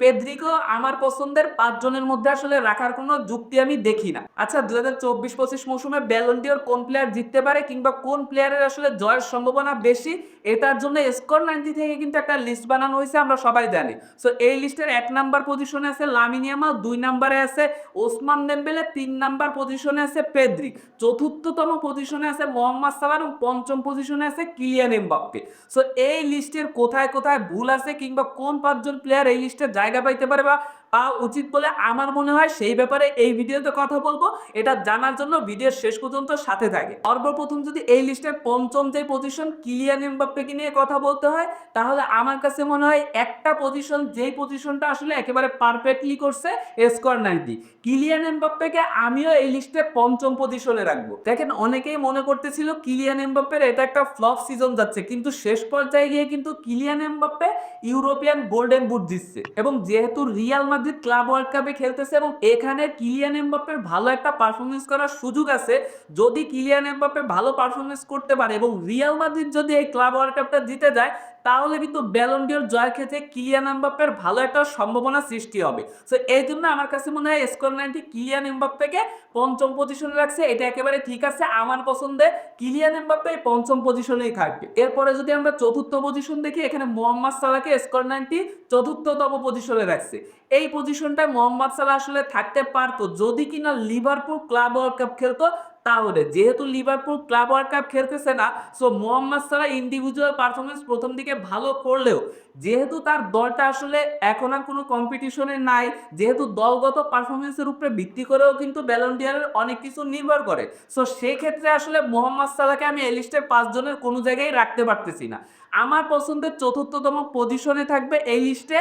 পেদ্রিকো আমার পছন্দের পাঁচজনের মধ্যে আসলে রাখার কোনো যুক্তি আমি দেখি না। আচ্ছা দু হাজার চব্বিশ পঁচিশ মৌসুমে ব্যালন্ডিওর কোন প্লেয়ার জিততে পারে কিংবা কোন প্লেয়ারের আসলে জয়ের সম্ভাবনা বেশি এটার জন্য স্কোর নাইনটি থেকে কিন্তু একটা লিস্ট বানানো হয়েছে, আমরা সবাই জানি। সো এই লিস্টের এক নাম্বার পজিশনে আছে লামিনিয়ামা দুই নাম্বারে আছে ওসমান দেম্বেলে তিন নাম্বার পজিশনে আছে পেদ্রিক। চতুর্থতম পজিশনে আছে মোহাম্মদ সালাহ এবং পঞ্চম পজিশনে আছে কিলিয়ান এমবাপ্পে সো এই লিস্টের কোথায় কোথায় ভুল আছে কিংবা কোন পাঁচজন প্লেয়ার এই লিস্টে জায়গা পাইতে পারে বা পাওয়া উচিত বলে আমার মনে হয় সেই ব্যাপারে এই ভিডিওতে কথা বলব। এটা জানার জন্য ভিডিওর শেষ পর্যন্ত সাথে থাকে। সর্বপ্রথম যদি এই লিস্টের পঞ্চম যে পজিশন কিলিয়ান এমবাপ্পেকে নিয়ে কথা বলতে হয়, তাহলে আমার কাছে মনে হয় একটা পজিশন যেই পজিশনটা আসলে একেবারে পারফেক্টলি করছে স্কোর নাইনটি। কিলিয়ান এমবাপ্পেকে আমিও এই লিস্টে পঞ্চম পজিশনে রাখব। দেখেন, অনেকেই মনে করতেছিল কিলিয়ান এমবাপ্পের এটা একটা ফ্লপ সিজন যাচ্ছে, কিন্তু শেষ পর্যায়ে গিয়ে কিন্তু Kylian Mbappe European golden boot দিচ্ছে এবং যেহেতু রিয়াল মাদ্রিদ ক্লাব ওয়ার্ল্ড কাপে খেলতেছে এবং এখানে কিলিয়ান এমবাপ্পের ভালো একটা পারফরমেন্স করার সুযোগ আছে, যদি কিলিয়ান এমবাপ্পে ভালো পারফরমেন্স করতে পারে এবং রিয়াল মাদ্রিদ যদি এই ক্লাব ওয়ার্ল্ড কাপটা জিতে যায়, তাহলে কিন্তু ব্যালন্ডিওর জয়ের ক্ষেত্রে কিলিয়ান এমবাপ্পের ভালো একটা সম্ভাবনা সৃষ্টি হবে। সো এই জন্য আমার কাছে মনে হয় স্কোর নাইনটি কিলিয়ান এমবাপ্পেকে পঞ্চম পজিশনে রাখছে, এটা একেবারে ঠিক আছে, আমার পছন্দে কিলিয়ান এমবাপ্পে পঞ্চম পজিশনেই থাকবে। এরপরে যদি আমরা চতুর্থ পজিশন দেখি, এখানে মোহাম্মদ সালাহকে স্কোর নাইনটি চতুর্থতম পজিশনে রাখছে। এই পজিশনটা মোহাম্মদ সালাহ আসলে থাকতে পারতো। যদি কিনা লিভারপুল ক্লাব ওয়ার্ল্ড কাপ খেলতো তাহলে যেহেতু লিভারপুল ক্লাব ওয়ার্ল্ড কাপ খেলতেছে না so Mohamed Salah individual performance প্রথম দিকে ভালো করলেও, যেহেতু তার দলটা আসলে এখন আর কোনো কম্পিটিশনে নাই, যেহেতু দলগত পারফরমেন্সের উপরে ভিত্তি করেও কিন্তু ব্যালন্ডিয়ারের অনেক কিছু নির্ভর করে সো সেক্ষেত্রে আসলে মোহাম্মদ সালাহকে আমি এই লিস্টের পাঁচজনের কোনো জায়গায় রাখতে পারতেছি না। আমার পছন্দের চতুর্থতম পজিশনে থাকবে এই লিস্টে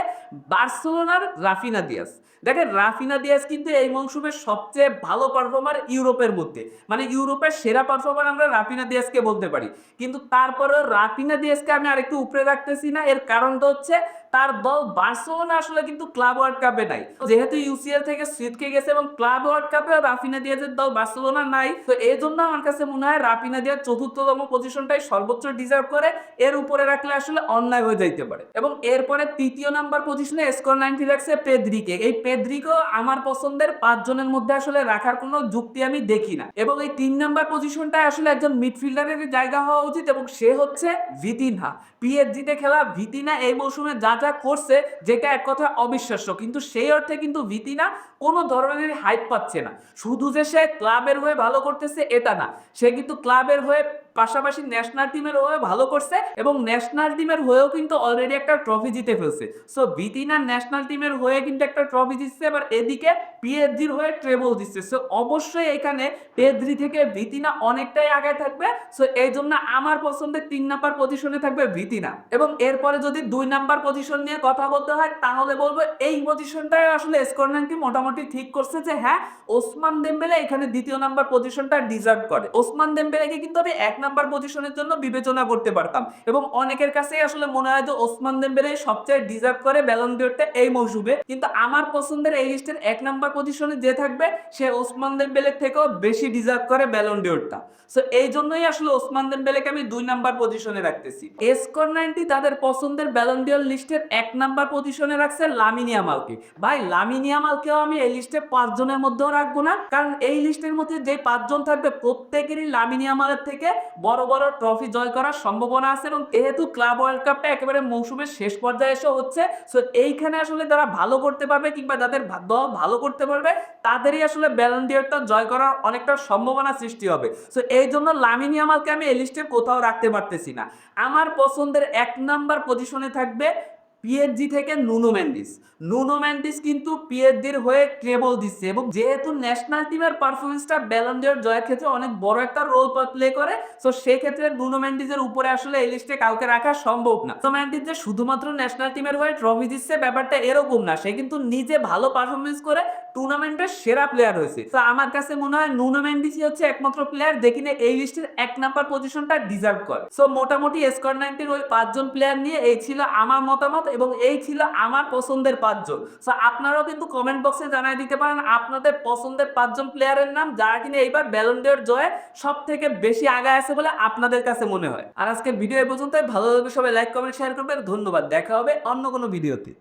বার্সেলোনার রাফিনা দিয়াস দেখেন রাফিনা দিয়াস কিন্তু এই মৌসুমের সবচেয়ে ভালো পারফর্মার ইউরোপের মধ্যে। মানে ইউরোপের সেরা পারফর্মার আমরা রাফিনা দিয়াসকে বলতে পারি। কিন্তু তারপরে রাফিনা দিয়াসকে আমি আরেকটু উপরে রাখতেছি না। এর কারণটা হচ্ছে তার দল বার্সেলোনা আসলে কিন্তু ক্লাব ওয়ার্ল্ড কাপে নাই। যেহেতু ইউসিএল থেকে সিটকে গেছে এবং ক্লাব ওয়ার্ল্ড কাপে রাফিনা দিয়াজের দল বার্সেলোনা নাই, তো এই জন্য আমার কাছে মনে হয় রাফিনা দিয়ার চতুর্থতম পজিশনটাই সর্বোচ্চ ডিজার্ভ করে, এর উপরে রাখলে আসলে অন্যায় হয়ে যাইতে পারে। এবং এরপরে তৃতীয় নাম্বার পজিশনে স্কোর নাইনটি রাখছে পেদ্রিকে। এই পেদ্রিকো আমার পছন্দের পাঁচজনের মধ্যে আসলে রাখার কোনো যুক্তি আমি দেখি না। এবং এই তিন নাম্বার পজিশনটা আসলে একজন মিডফিল্ডারের জায়গা হওয়া উচিত এবং সে হচ্ছে ভিতিনহা। পিএসজিতে খেলা ভিতিনা এই মৌসুমে যা যা করছে যেটা এক কথা অবিশ্বাস্য। কিন্তু সেই অর্থে কিন্তু ভীতি না কোনো ধরনের হাইপ পাচ্ছে না। শুধু যে সে ক্লাবের হয়ে ভালো করতেছে, এটা না। সে কিন্তু ক্লাবের হয়ে পাশাপাশি ন্যাশনাল টিমের হয়ে ভালো করছে এবং ন্যাশনাল টিমের হয়েও কিন্তু অলরেডি একটা ট্রফি জিতে ফেলছে। সো বিতিনা ন্যাশনাল টিমের হয়ে কিন্তু একটা ট্রফি জিতছে এবার এদিকে পিএসজির হয়ে ট্রেবল দিচ্ছে সো অবশ্যই এখানে পেদ্রি থেকে ভিতিনা অনেকটাই আগে থাকবে। সো এই জন্য আমার পছন্দের তিন নাম্বার পজিশনে থাকবে ভিতিনা এবং এরপরে যদি দুই নাম্বার পজিশন নিয়ে কথা বলতে হয়, তাহলে বলব এই পজিশনটাই আসলে স্করনানকে মোটামুটি ঠিক করছে যে হ্যাঁ ওসমান দেম্বেলে এখানে দ্বিতীয় নাম্বার পজিশনটা ডিজার্ভ করে। ওসমান দেম্বেলেকে কিন্তু আমি এক নাম্বার পজিশনের জন্য বিবেচনা করতে পারতাম। এবং অনেকের কাছেই আসলে মনে হয় যে ওসমান দেম্বেলে সবচেয়ে ডিজার্ভ করে ব্যালন ডিওরটা এই মৌসুমে। কিন্তু আমার পছন্দের এই লিস্টের এক নাম্বার পজিশনে যে থাকবে, সে ওসমান দেম্বেলের থেকেও বেশি ডিজার্ভ করে ব্যালন ডিওরটা সো এই জন্যই আসলে ওসমান দেম্বেলেকে আমি দুই নাম্বার পজিশনে রাখতেছি। এসকর নাইনটি তাদের পছন্দের ব্যালন ডিওর লিস্টের এক নাম্বার পজিশনে রাখছে লামিনী আমালকে ভাই, লামিনী আমালকেও আমি এই লিস্টে পাঁচজনের মধ্যেও রাখব না। কারণ এই লিস্টের মধ্যে যে পাঁচজন থাকবে, প্রত্যেকেরই লামিনী আমালের থেকে বড় বড় ট্রফি জয় করার সম্ভাবনা আছে এবং যেহেতু ক্লাব ওয়ার্ল্ড কাপটা একেবারে মৌসুমের শেষ পর্যায়ে এসে হচ্ছে সো এইখানে আসলে তারা ভালো করতে পারবে কিংবা যাদের ভাগ্য ভালো করতে পারবে, তাদেরই আসলে ব্যালেন্ডিয়ারটা জয় করার অনেকটা সম্ভাবনা সৃষ্টি হবে। সো এই জন্য লামিনী আমালকে আমি এই লিস্টে কোথাও রাখতে পারতেছি না। আমার পছন্দের এক নাম্বার পজিশনে থাকবে পিএসজি থেকে নুনো ম্যান্ডিস নুনো ম্যান্ডিস কিন্তু পিএসজির হয়ে ট্রেবল দিচ্ছে এবং যেহেতু ন্যাশনাল টিমের পারফরমেন্সটা ব্যালন্ডিয়ার জয়ের ক্ষেত্রে অনেক বড় একটা রোল প্লে করে সো সেই ক্ষেত্রে নুনো ম্যান্ডিসের উপরে আসলে এই লিস্টে কাউকে রাখা সম্ভব না। নুনো ম্যান্ডিস যে শুধুমাত্র ন্যাশনাল টিমের হয়ে ট্রফি দিচ্ছে, ব্যাপারটা এরকম না। সে কিন্তু নিজে ভালো পারফরমেন্স করে টুর্নামেন্টের সেরা প্লেয়ার হয়েছে। তো আমার কাছে মনে হয় নুনো ম্যান্ডিসই হচ্ছে একমাত্র প্লেয়ার যে কিনা এই লিস্টের এক নাম্বার পজিশনটা ডিজার্ভ করে। সো মোটামুটি স্কোর নাইনটির ওই পাঁচজন প্লেয়ার নিয়ে এই ছিল আমার মতামত। এবং এই ছিল আমার পছন্দের পাঁচজন। সো আপনারাও কিন্তু কমেন্ট বক্সে জানাই দিতে পারেন আপনাদের পছন্দের পাঁচজন প্লেয়ারের নাম যারা কিনা এইবার ব্যালন্ডিয়র জয়ে সব থেকে বেশি আগায় আছে বলে আপনাদের কাছে মনে হয়। আর আজকের ভিডিও এই পর্যন্ত ভালো লাগবে সবাই লাইক কমেন্ট শেয়ার করবেন। ধন্যবাদ। দেখা হবে অন্য কোনো ভিডিওতে